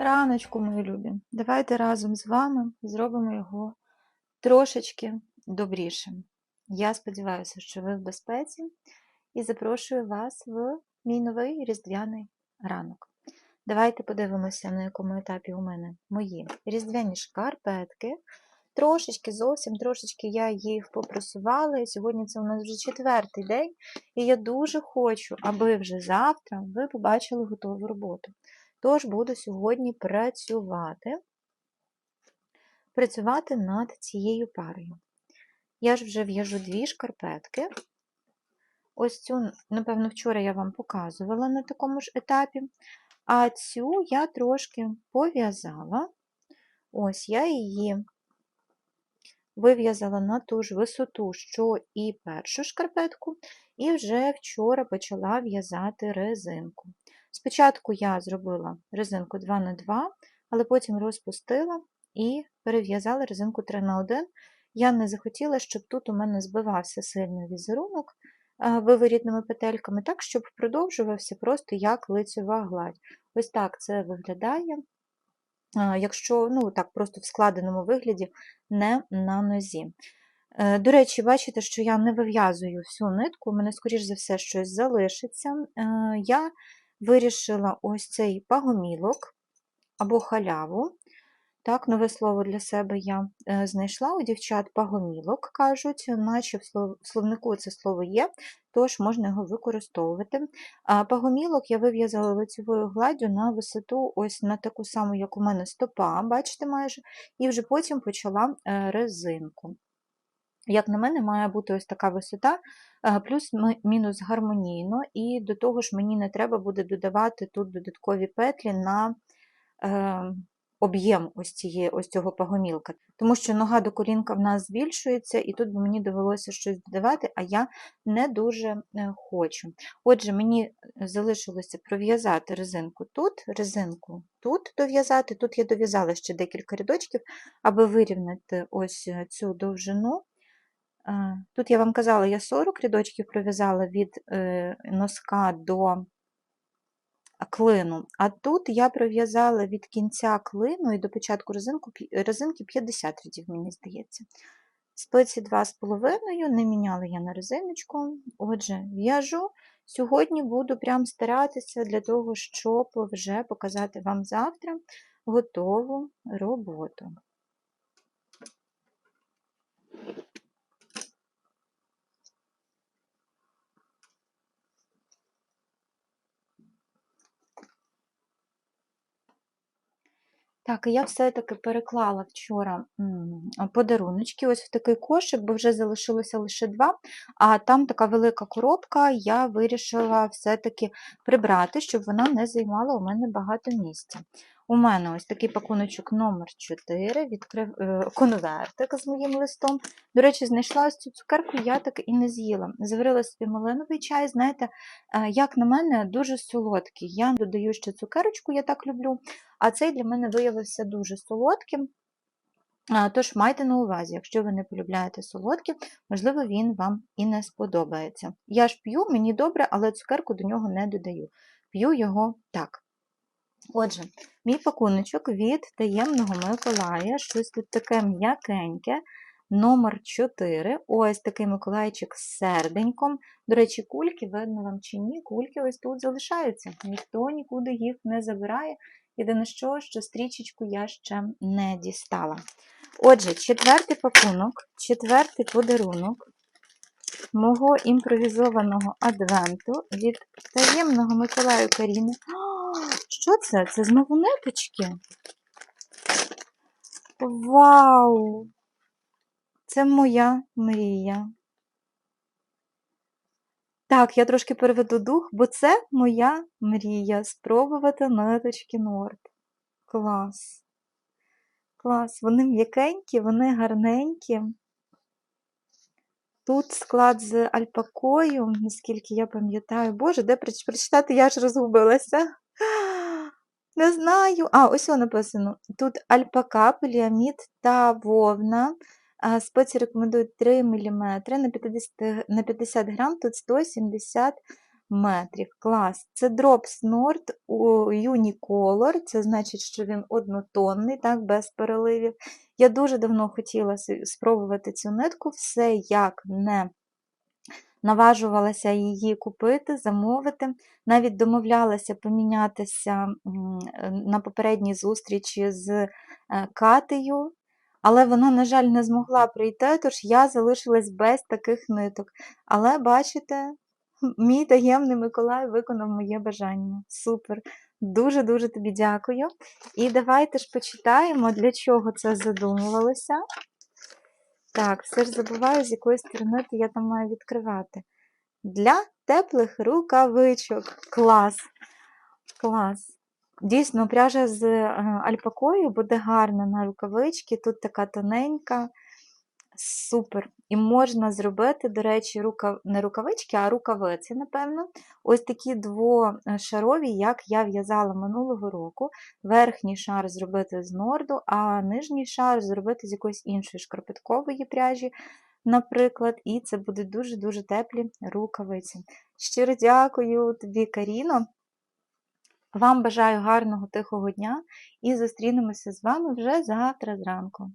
Раночку, мої любі. Давайте разом з вами зробимо його трошечки добрішим. Я сподіваюся, що ви в безпеці і запрошую вас в мій новий різдвяний ранок. Давайте подивимося, на якому етапі у мене мої різдвяні шкарпетки. Трошечки, зовсім трошечки я їх попресувала. І сьогодні це у нас вже четвертий день, і я дуже хочу, аби вже завтра ви побачили готову роботу. Тож буду сьогодні працювати, працювати над цією парою. Я ж вже в'яжу дві шкарпетки. Ось цю, напевно, вчора я вам показувала на такому ж етапі. А цю я трошки пов'язала. Ось я її вив'язала на ту ж висоту, що і першу шкарпетку, і вже вчора почала в'язати резинку. Спочатку я зробила резинку 2х2, але потім розпустила і перев'язала резинку 3х1. Я не захотіла, щоб тут у мене збивався сильний візерунок виворітними петельками, так, щоб продовжувався просто як лицьова гладь. Ось так це виглядає, якщо ну, так, просто в складеному вигляді, не на нозі. Е, До речі, бачите, що я не вив'язую всю нитку, у мене, скоріш за все, щось залишиться. Е, Я вирішила ось цей пагомілок або халяву. Так, нове слово для себе я е, знайшла у дівчат пагомілок, кажуть, наче в словнику це слово є, тож можна його використовувати. Пагомілок я вив'язала лицевою гладдю на висоту, ось на таку саму, як у мене стопа, бачите, майже, і вже потім почала е, резинку. Як на мене, має бути ось така висота, е, плюс-мінус гармонійно, і до того ж мені не треба буде додавати тут додаткові петлі на об'єм ось цієї, ось цього пагомілка, тому що нога до колінка в нас збільшується, і тут мені довелося щось додавати, а я не дуже е, хочу. Отже, мені залишилося пров'язати резинку тут, резинку тут дов'язати. Тут я дов'язала ще декілька рядочків, аби вирівняти ось цю довжину. Тут я вам казала, я 40 рядочків пров'язала від е, носка до клину, а тут я пров'язала від кінця клину і до початку резинку, резинки 50 рядів, мені здається. Спиці 2,5, не міняла я на резиночку. Отже, в'яжу. Сьогодні буду прям старатися для того, щоб вже показати вам завтра готову роботу. Так, і я все-таки переклала вчора подаруночки ось в такий кошик, бо вже залишилося лише два, а там така велика коробка, я вирішила все-таки прибрати, щоб вона не займала у мене багато місця. У мене ось такий пакуночок номер 4 відкрив е, конвертик з моїм листом. До речі, знайшла ось цю цукерку, я так і не з'їла. Заварила собі малиновий чай, знаєте, е, як на мене, дуже солодкий. Я додаю ще цукерочку, я так люблю, а цей для мене виявився дуже солодким. Тож майте на увазі, якщо ви не полюбляєте солодкі, можливо, він вам і не сподобається. Я ж п'ю, мені добре, але цукерку до нього не додаю. П'ю його так. Отже, мій пакуночок від таємного Миколая, щось тут таке м'якеньке, номер 4 Ось такий Миколайчик з серденьком. До речі, кульки, видно вам чи ні, кульки ось тут залишаються. Ніхто нікуди їх не забирає. Єдине що, що стрічечку я ще не дістала. Отже, четвертий пакунок, четвертий подарунок мого імпровізованого адвенту від таємного Миколаю Каріни. Що це? Це знову ниточки? Вау! Це моя мрія. Так, я трошки переведу дух, бо це моя мрія спробувати ниточки Норд. Клас. Клас. Вони м'якенькі, вони гарненькі. Тут склад з альпакою, наскільки я пам'ятаю. Боже, де прочитати, я ж розгубилася. Не знаю. А, ось воно написано. Тут альпака, поліамід та вовна. А, Спеції рекомендують 3 мм на 50, г- на 50 грам, тут 170 метрів. Клас. Це Drops Nord Unicolor, це значить, що він однотонний, так, без переливів. Я дуже давно хотіла спробувати цю нитку, все як не наважувалася її купити, замовити. Навіть домовлялася помінятися на попередній зустрічі з е, Катею, але вона, на жаль, не змогла прийти, тож я залишилась без таких ниток. Але бачите, мій таємний Миколай виконав моє бажання. Супер! Дуже-дуже тобі дякую. І давайте ж почитаємо, для чого це задумувалося. Так, все ж забуваю, з якої сторони я там маю відкривати. Для теплих рукавичок. Клас! Клас! Дійсно, пряжа з е, альпакою буде гарна на рукавички. Тут така тоненька. Супер. І можна зробити, до речі, рукав... не рукавички, а рукавиці, напевно. Ось такі двошарові, як я в'язала минулого року. Верхній шар зробити з норду, а нижній шар зробити з якоїсь іншої шкарпеткової пряжі, наприклад. І це будуть дуже-дуже теплі рукавиці. Щиро дякую тобі, Каріно. Вам бажаю гарного тихого дня і зустрінемося з вами вже завтра зранку.